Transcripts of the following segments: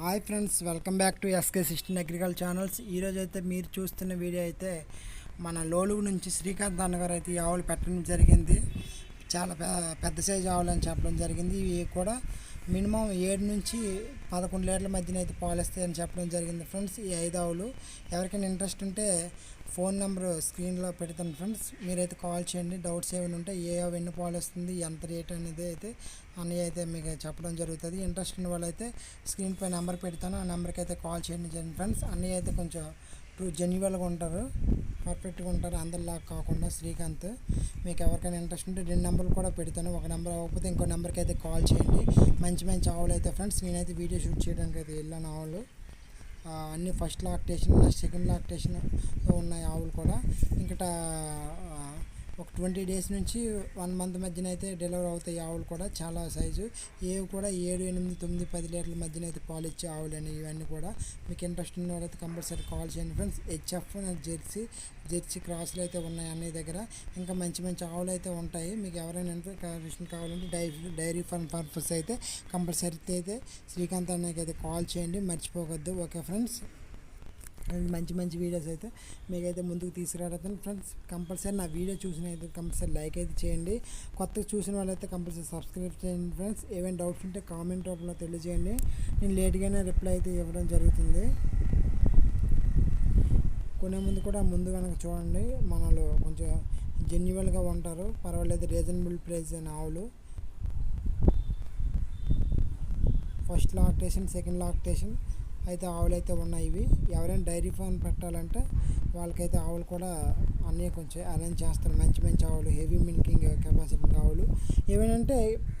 Hi friends welcome back to SK system agriculture channels. ఈరోజు అయితే మీరు చూస్తున్న వీడియో అయితే మన లోలుగు నుంచి శ్రీకాంత్ అన్నగారు అయితే ఆవులు పెట్టడం జరిగింది. చాలా పెద్ద సైజు ఆవులు అని చెప్పడం జరిగింది. ఇవి కూడా మినిమం ఏడు నుంచి పదకొండు లీటర్ల మధ్యన అయితే పాలిస్తాయని చెప్పడం జరిగింది ఫ్రెండ్స్. ఈ ఐదు ఆవులు ఎవరికైనా ఇంట్రెస్ట్ ఉంటే ఫోన్ నెంబర్ స్క్రీన్లో పెడతాను ఫ్రెండ్స్. మీరైతే కాల్ చేయండి. డౌట్స్ ఏమైనా ఉంటే ఏ ఆవు ఎన్ని పాలు వస్తుంది ఎంత రేట్ అనేది అయితే అన్నీ అయితే మీకు చెప్పడం జరుగుతుంది. ఇంట్రెస్ట్ ఉన్న వాళ్ళైతే స్క్రీన్ పై నెంబర్ పెడతాను. ఆ నెంబర్కి అయితే కాల్ చేయండి చేయండి ఫ్రెండ్స్. అన్నీ అయితే కొంచెం ట్రూ జెన్యువల్గా ఉంటారు. పర్ఫెక్ట్గా ఉంటారు అందరిలా కాకుండా శ్రీకాంత్ మీకు ఎవరికైనా ఇంట్రెస్ట్ ఉంటే రెండు నెంబర్లు కూడా పెడతాను. ఒక నెంబర్ అవ్వకపోతే ఇంకో నెంబర్కి అయితే కాల్ చేయండి. మంచి మంచి ఆవులు అయితే ఫ్రెండ్స్ నేనైతే వీడియో షూట్ చేయడానికి అయితే వెళ్ళాను ఆవులు. అన్ని ఫస్ట్ లాక్టేషన్ సెకండ్ లాక్టేషన్ ఉన్నాయి ఆవులు కూడా. ఇంకా ఒక ట్వంటీ డేస్ నుంచి వన్ మంత్ మధ్యన అయితే డెలివరీ అవుతాయి ఆవులు కూడా చాలా సైజు. ఏవి కూడా ఏడు ఎనిమిది తొమ్మిది పది లీటర్ల మధ్యన అయితే పాలు ఇచ్చే ఆవులు అని ఇవన్నీ కూడా. మీకు ఇంట్రెస్ట్ ఉన్న వాళ్ళైతే కంపల్సరీ కాల్ చేయండి ఫ్రెండ్స్. హెచ్ఎఫ్ జెర్సీ జెర్సీ క్రాసులు అయితే ఉన్నాయి అన్ని దగ్గర. ఇంకా మంచి మంచి ఆవులు అయితే ఉంటాయి. మీకు ఎవరైనా ఇన్ఫర్మేషన్ కావాలంటే డైరీ డైరీ ఫార్మ్ పర్పస్ అయితే కంపల్సరీ అయితే శ్రీకాంత్ అన్నకి అయితే కాల్ చేయండి. మర్చిపోవద్దు. Okay friends. మంచి మంచి వీడియోస్ అయితే మీకైతే ముందుకు తీసుకురావడం. ఫ్రెండ్స్ కంపల్సరీ నా వీడియో చూసిన అయితే కంపల్సరీ లైక్ అయితే చేయండి. కొత్తగా చూసిన వాళ్ళైతే కంపల్సరీ సబ్స్క్రైబ్ చేయండి ఫ్రెండ్స్ ఏమైనా డౌట్స్ ఉంటే కామెంట్ రూపంలో తెలియజేయండి. నేను లేట్గానే రిప్లై అయితే ఇవ్వడం జరుగుతుంది. కొనే ముందు కూడా ముందు కనుక చూడండి. మనలో కొంచెం జెన్యువల్గా ఉంటారు. పర్వాలేదు రీజనబుల్ ప్రైస్ అయిన ఆవులు. ఫస్ట్ లాక్టేషన్ సెకండ్ లాక్టేషన్ అయితే ఆవులు అయితే ఉన్నాయి ఇవి. ఎవరైనా డైరీ ఫామ్ పెట్టాలంటే వాళ్ళకైతే ఆవులు కూడా అన్నీ కొంచెం అరేంజ్ చేస్తారు. మంచి మంచి ఆవులు హెవీ మిల్కింగ్ కెపాసిటీ ఆవులు. ఏమైనా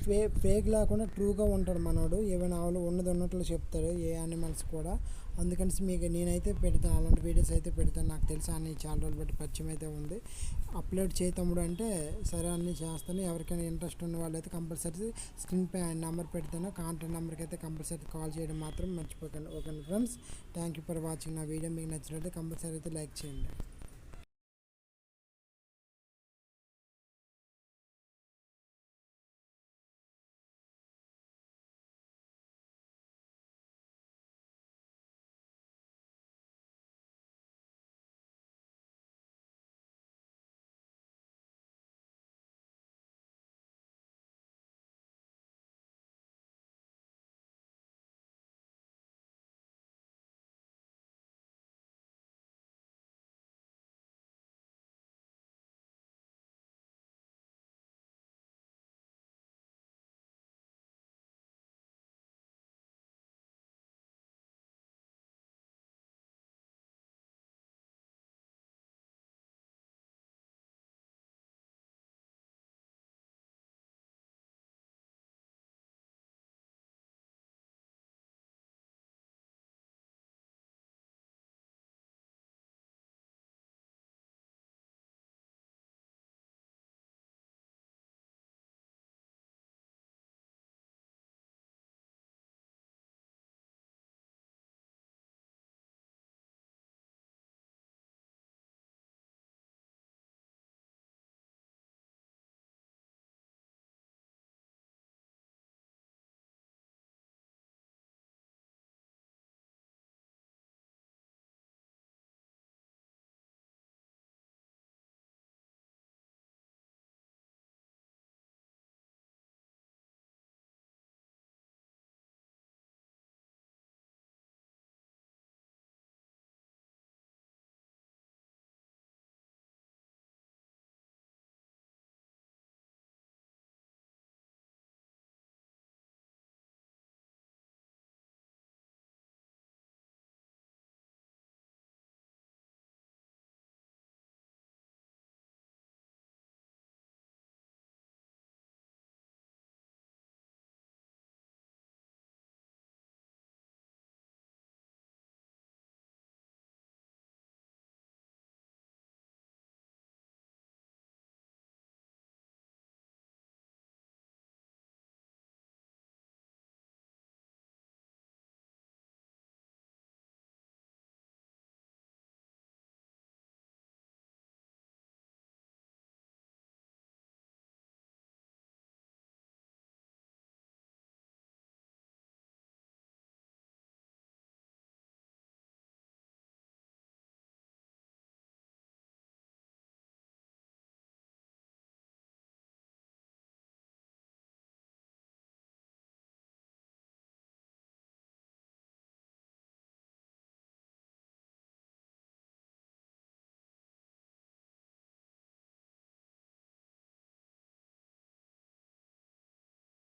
ఫే ఫేక్ లేకుండా ట్రూగా ఉంటాడు మనోడు. ఏమైనా ఆవులు ఉన్నది ఉన్నట్లు చెప్తాడు ఏ యానిమల్స్ కూడా. అందుకని మీకు నేనైతే పెడతాను. అలాంటి వీడియోస్ అయితే పెడతాను. నాకు తెలుసా అన్ని చాలా రోజులు బట్టి పరిచయం అయితే ఉంది. అప్లోడ్ చేయి తమ్ముడు అంటే సరే అన్ని చేస్తాను. ఎవరికైనా ఇంట్రెస్ట్ ఉన్న వాళ్ళైతే కంపల్సరీ స్క్రీన్ పై నెంబర్ పెడతాను. కాంటాక్ట్ నెంబర్కి అయితే కంపల్సరీ కాల్ చేయడం మాత్రం మర్చిపోకండి. Okay friends thank you for watching నా వీడియో మీకు నచ్చినట్లయితే కంపల్సరీ అయితే లైక్ చేయండి. in there.